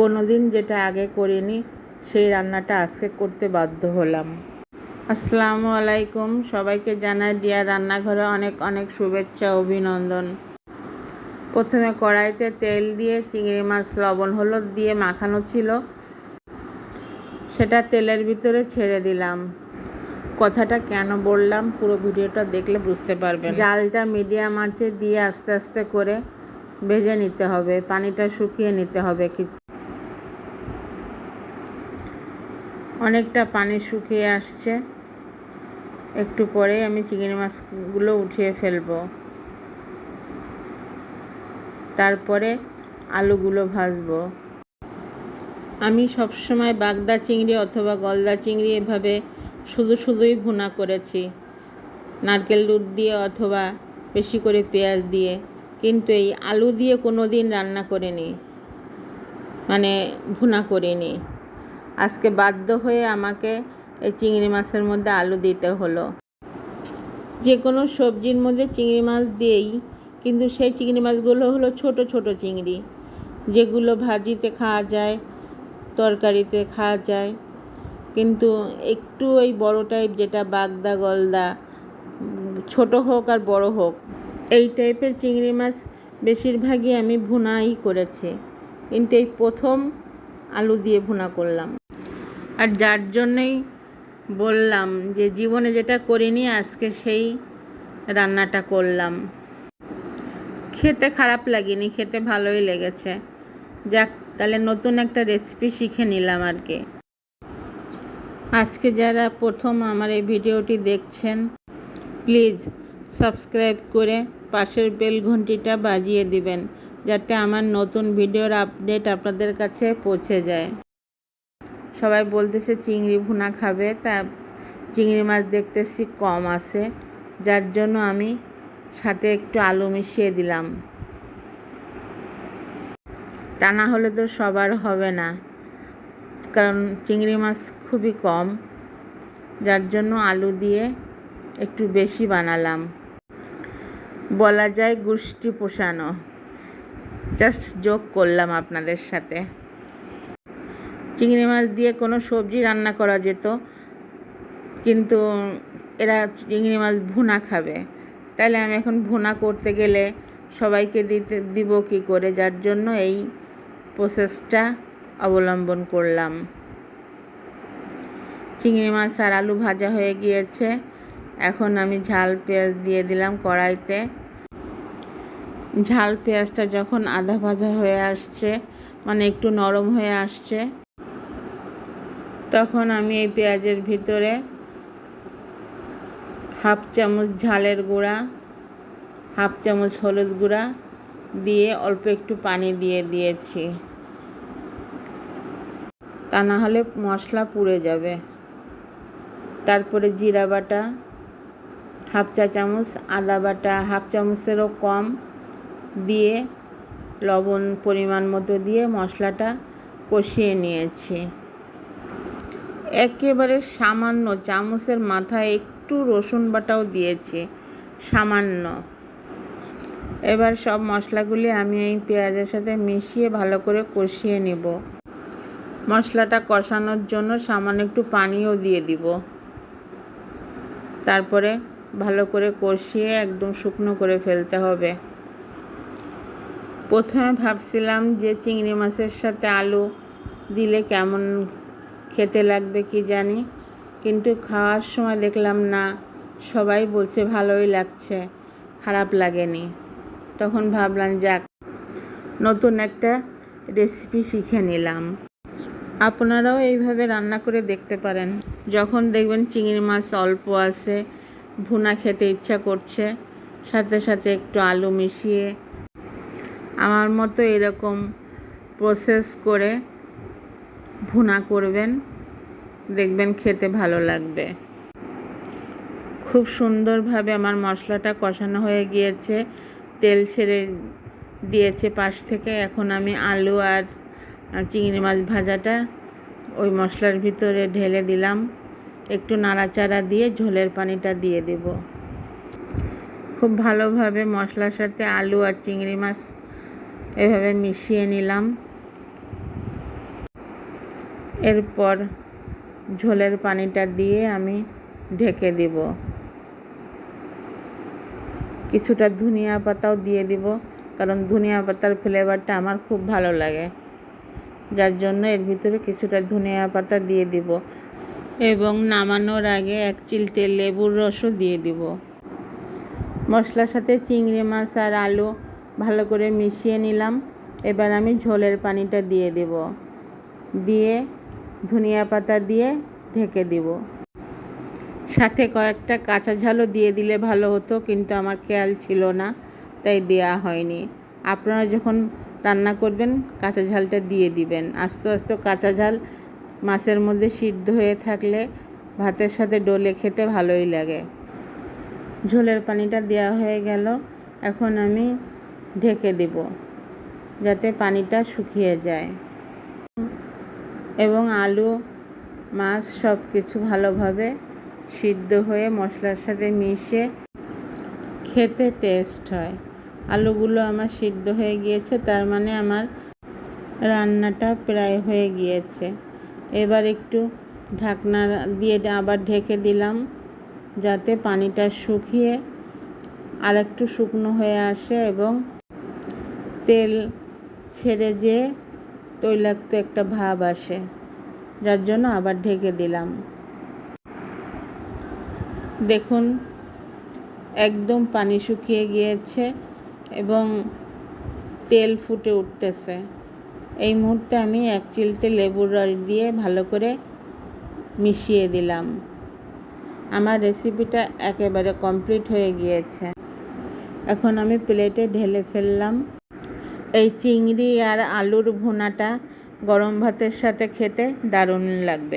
কোনো দিন যেটা আগে করিনি, সেই রান্নাটা আজকে করতে বাধ্য হলাম। আসসালামু আলাইকুম। সবাইকে জানাই, ডিয়ার রান্নাঘরে অনেক অনেক শুভেচ্ছা, অভিনন্দন। প্রথমে কড়াইতে তেল দিয়ে চিংড়ি মাছ, লবণ, হলুদ দিয়ে মাখানো ছিল। সেটা তেলের ভিতরে ছেড়ে দিলাম। কথাটা কেন বললাম পুরো ভিডিওটা দেখলে বুঝতে পারবেন। জালটা মিডিয়াম আঁচে দিয়ে আস্তে আস্তে করে ভেজে নিতে হবে। পানিটা শুকিয়ে নিতে হবে কি অনেকটা পানি শুকিয়ে আসছে। একটু পরে আমি চিংড়ি মাছগুলো উঠিয়ে ফেলব। তারপরে আলুগুলো ভাজবো। আমি সবসময় বাগদা চিংড়ি অথবা গলদা চিংড়ি এভাবে শুধু শুধুই ভুনা করেছি। নারকেল দুধ দিয়ে অথবা বেশি করে পেঁয়াজ দিয়ে। কিন্তু এই আলু দিয়ে কোনো দিন রান্না করিনি। মানে ভুনা করিনি। আজকে বাধ্য হয়ে আমাকে এই চিংড়ি মাছের মধ্যে আলু দিতে হলো। যে কোনো সবজির মধ্যে চিংড়ি মাছ দিয়েই, কিন্তু সেই চিংড়ি মাছগুলো হলো ছোট ছোট চিংড়ি। যেগুলো ভাজিতে খাওয়া যায়, তরকারিতে খাওয়া যায়, কিন্তু একটু ওই বড় টাইপ যেটা বাগদা, গলদা, ছোট হোক আর বড় হোক, এই টাইপের চিংড়ি মাছ বেশিরভাগই আমি ভুনাই করেছি। কিন্তু এই প্রথম আলু দিয়ে ভুনা করলাম। আর যার জন্যই বললাম যে জীবনে যেটা করিনি, আজকে সেই রান্নাটা করলাম। খেতে খারাপ লাগেনি, খেতে ভালোই লেগেছে। যাক, তাহলে নতুন একটা রেসিপি শিখে নিলাম আর কি। আজকে যারা প্রথম আমার এই ভিডিওটি দেখছেন প্লিজ সাবস্ক্রাইব করে পাশের বেল ঘন্টিটা বাজিয়ে দিবেন, যাতে আমার নতুন ভিডিওর আপডেট আপনাদের কাছে পৌঁছে যায়। সবাই বলতেছে চিংড়ি ভুনা খাবে, তা চিংড়ি মাছ দেখতেছি কম আছে। যার জন্য আমি সাথে একটু আলু মিশিয়ে দিলাম। তা না হলে তো সবার হবে না। কারণ চিংড়ি মাছ খুবই কম। যার জন্য আলু দিয়ে একটু বেশি বানালাম। বলা যায় গোষ্ঠী পোষানো। জাস্ট যোগ করলাম আপনাদের সাথে। চিংড়ি মাছ দিয়ে কোনো সবজি রান্না করা যেত, কিন্তু এরা চিংড়ি মাছ ভুনা খাবে। তাহলে আমি এখন ভুনা করতে গেলে সবাইকে দিতে, দিব কী করে? যার জন্য এই প্রসেসটা অবলম্বন করলাম। চিংড়ি মাছ আর আলু ভাজা হয়ে গিয়েছে। এখন আমি ঝাল পেঁয়াজ দিয়ে দিলাম কড়াইতে। ঝাল পেঁয়াজটা যখন আধা ভাজা হয়ে আসছে মানে একটু নরম হয়ে আসছে তখন আমি এই পেঁয়াজের ভিতরে হাফ চামচ ঝালের গুঁড়া, হাফ চামচ হলুদ গুঁড়া দিয়ে অল্প একটু পানি দিয়ে দিয়েছি। তা না হলে মশলা পুড়ে যাবে। তারপরে জিরা বাটা, হাফ চা চামচ আদা বাটা, হাফ চামচেরও কম দিয়ে লবণ পরিমাণ মতো দিয়ে মশলাটা কষিয়ে নিয়েছি। একেবারে সামান্য চামচের মাথায় একটু রসুন বাটাও দিয়েছি, সামান্য। এবার সব মশলাগুলি আমি এই পেঁয়াজের সাথে মিশিয়ে ভালো করে কষিয়ে নিব। মশলাটা কষানোর জন্য সামান্য একটু পানিও দিয়ে দিব। তারপরে ভালো করে কষিয়ে একদম শুকনো করে ফেলতে হবে। প্রথমে ভাবছিলাম যে চিংড়ি মাছের সাথে আলু দিলে কেমন খেতে লাগবে কি জানি। কিন্তু খাওয়ার সময় দেখলাম না, সবাই বলছে ভালোই লাগছে, খারাপ লাগেনি। তখন ভাবলাম, যাক, নতুন একটা রেসিপি শিখে নিলাম। আপনারাও এইভাবে রান্না করে দেখতে পারেন। যখন দেখবেন চিংড়ি মাছ অল্প আছে, ভুনা খেতে ইচ্ছা করছে, সাথে সাথে একটু আলু মিশিয়ে, আমার মতো এরকম প্রসেস করে ভুনা করবেন, দেখবেন খেতে ভালো লাগবে। খুব সুন্দরভাবে আমার মশলাটা কষানো হয়ে গিয়েছে, তেল ছেড়ে দিয়েছে পাশ থেকে। এখন আমি আলু আর চিংড়ি মাছ ভাজাটা ওই মশলার ভিতরে ঢেলে দিলাম। একটু নাড়াচাড়া দিয়ে ঝোলের পানিটা দিয়ে দেব। খুব ভালোভাবে মশলার সাথে আলু আর চিংড়ি মাছ এভাবে মিশিয়ে নিলাম। এরপর ঝোলের পানিটা দিয়ে আমি ঢেকে দিব। কিছুটা ধনিয়া পাতাও দিয়ে দিব, কারণ ধনিয়া পাতার ফ্লেভারটা আমার খুব ভালো লাগে। যার জন্য এর ভিতরে কিছুটা ধনিয়া পাতা দিয়ে দিব এবং নামানোর আগে এক চিলতে লেবুর রসও দিয়ে দিব। মশলার সাথে চিংড়ি মাছ আর আলু ভালো করে মিশিয়ে নিলাম। এবার আমি ঝোলের পানিটা দিয়ে দেব। দিয়ে ধনিয়া পাতা দিয়ে ঢেকে দিব। সাথে কয়েকটা কাঁচা ঝালও দিয়ে দিলে ভালো হতো, কিন্তু আমার খেয়াল ছিল না, তাই দেয়া হয়নি। আপনারা যখন রান্না করবেন, কাঁচা ঝালটা দিয়ে দিবেন। আস্তে আস্তে কাঁচা ঝাল মাছের মধ্যে সিদ্ধ হয়ে থাকলে ভাতের সাথে ডলে খেতে ভালোই লাগে। ঝোলের পানিটা দেওয়া হয়ে গেল, এখন আমি ঢেকে দেব, যাতে পানিটা শুকিয়ে যায়। এবং আলু, মাছ সব কিছু ভালোভাবে সিদ্ধ হয়ে মশলার সাথে মিশে খেতে টেস্ট হয়। আলুগুলো আমার সিদ্ধ হয়ে গিয়েছে, তার মানে আমার রান্নাটা প্রায় হয়ে গিয়েছে। এবার একটু ঢাকনা দিয়ে আবার ঢেকে দিলাম, যাতে পানিটা শুকিয়ে আর একটু শুকনো হয়ে আসে এবং তেল ছেড়ে যে তৈলাক্ত একটা ভাব আসে, যার জন্য আবার ঢেকে দিলাম। দেখুন, একদম পানি শুকিয়ে গিয়েছে এবং তেল ফুটে উঠতেছে। এই মুহূর্তে আমি এক চিলতে লেবুর রস দিয়ে ভালো করে মিশিয়ে দিলাম। আমার রেসিপিটা একেবারে কমপ্লিট হয়ে গিয়েছে। এখন আমি প্লেটে ঢেলে ফেললাম। এই চিংড়ি আর আলুর ভুনাটা গরম ভাতের সাথে খেতে দারুণ লাগবে।